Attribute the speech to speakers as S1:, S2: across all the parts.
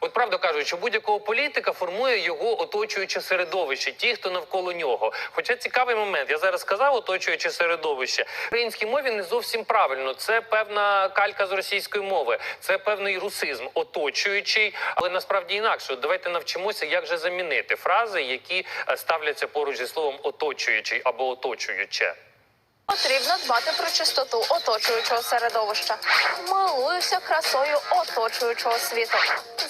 S1: От правда кажуть, будь-якого політика формує його оточуюче середовище, ті, хто навколо нього. Хоча цікавий момент, я зараз сказав оточуюче середовище. В українській мові не зовсім правильно. Це певна калька з російської мови, це певний русизм, оточуючий, але насправді інакше. Давайте навчимося, як же замінити фрази, які е, ставляться поруч зі словом оточуючий або оточуюче.
S2: Потрібно дбати про чистоту оточуючого середовища. Милуюся красою оточуючого світу.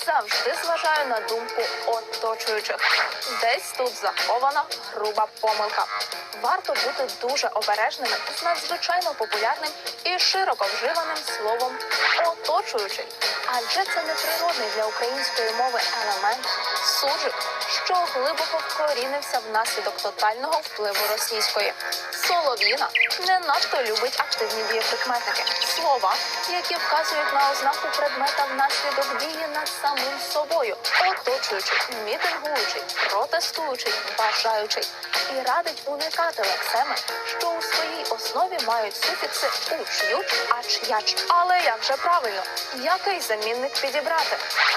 S2: Завжди зважаю на думку оточуючих. Десь тут захована груба помилка. Варто бути дуже обережними з надзвичайно популярним і широко вживаним словом оточуючий. Адже це неприродний для української мови елемент суджик, що глибоко вкорінився внаслідок тотального впливу російської. Солов'їна не надто любить активні дієприкметники. Слова, які вказують на ознаку предмета внаслідок дії над самим собою, оточуючий, мітингуючий, протестуючий, бажаючий, і радить уникати лексеми, що у своїй основі мають суфікси уч, юч, ач, яч. Але як же правильно, який замінник підібрати?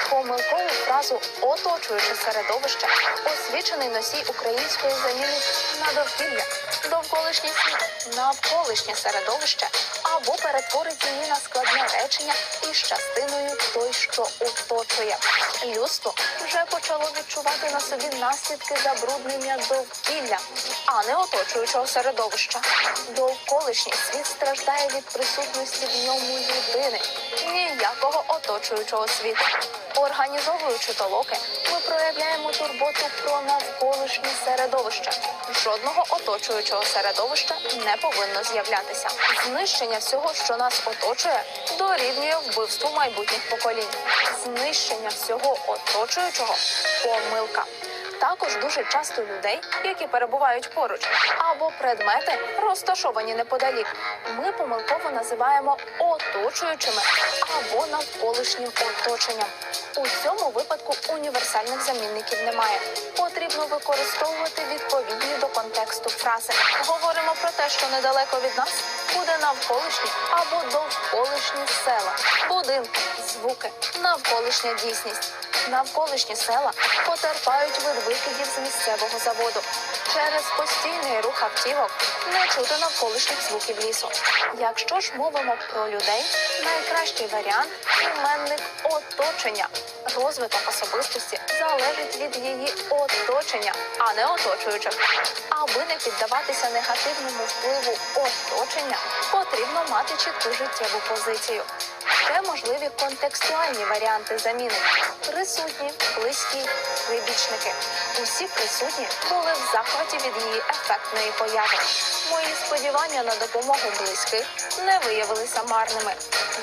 S2: Помилкову фразу оточуюче середовище освічений носій української заміни на довкілля, довколишній світ, навколишнє середовище або перетворить її на складне речення із частиною той, що оточує. Людство вже почало відчувати на собі наслідки забруднення довкілля, а не оточуючого середовища. Довколишній світ страждає від присутності в ньому людини, ніякого оточуючого світу. Організовуючи толоки, ми проявляємо турботу про навколишнє середовище. Жодного оточуючого середовища не повинно з'являтися. Знищення всього, що нас оточує, дорівнює вбивству майбутніх поколінь. Знищення всього оточуючого помилка. Також дуже часто людей, які перебувають поруч, або предмети, розташовані неподалік, ми помилково називаємо оточуючими або навколишнім оточенням. У цьому випадку універсальних замінників немає. Потрібно використовувати відповідні до контексту фрази. Говоримо про те, що недалеко від нас буде навколишні або довколишні села, будинки, звуки, навколишня дійсність. Навколишні села потерпають від викидів з місцевого заводу. Через постійний рух автівок не чути навколишніх звуків лісу. Якщо ж мовимо про людей, найкращий варіант іменник оточення. Розвиток особистості залежить від її оточення, а не оточуючих. Аби не піддаватися негативному впливу оточення, потрібно мати чітку життєву позицію. Ще можливі контекстуальні варіанти заміни. Присутні, близькі, вибічники. Усі присутні були в захваті від її ефектної появи. Мої сподівання на допомогу близьких не виявилися марними.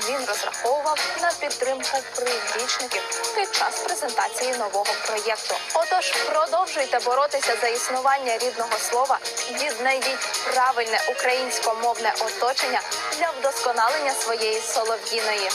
S2: Він розраховував на підтримку прибічників під час презентації нового проєкту. Отож, продовжуйте боротися за існування рідного слова, віднайдіть правильне українськомовне оточення для вдосконалення своєї солов'їної.